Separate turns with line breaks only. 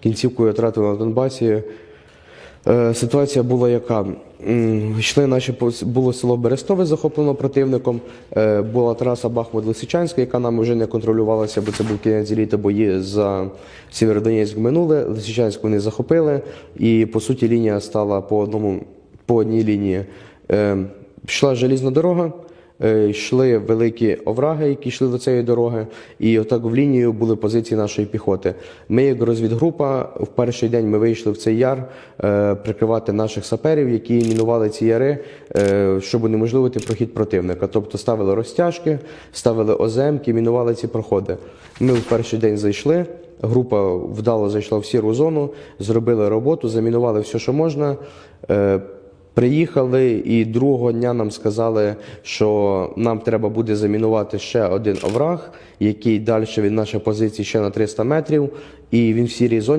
кінцівку я на Донбасі. Е, Ситуація була яка? Йшли наші було село Берестове захоплено противником. Е, Була траса Бахмут-Лисичанська, яка нам вже не контролювалася, бо це був кінець літа бої за Сєвєродонецьк минуле. Лисичанськ вони захопили, і по суті лінія стала по одному по одній лінії. Е, Йшла желізна дорога. Е, Йшли великі овраги, які йшли до цієї дороги, і отак в лінію були позиції нашої піхоти. Ми, як розвідгрупа, в перший день ми вийшли в цей яр е, прикривати наших саперів, які мінували ці яри, е, щоб унеможливити прохід противника. Тобто ставили розтяжки, ставили оземки, мінували ці проходи. Ми в перший день зайшли. Група вдало зайшла в сіру зону, зробили роботу, замінували все, що можна. Приїхали і другого дня нам сказали, що нам треба буде замінувати ще один овраг, який далі від нашої позиції ще на 300 метрів, і він в сірій зоні.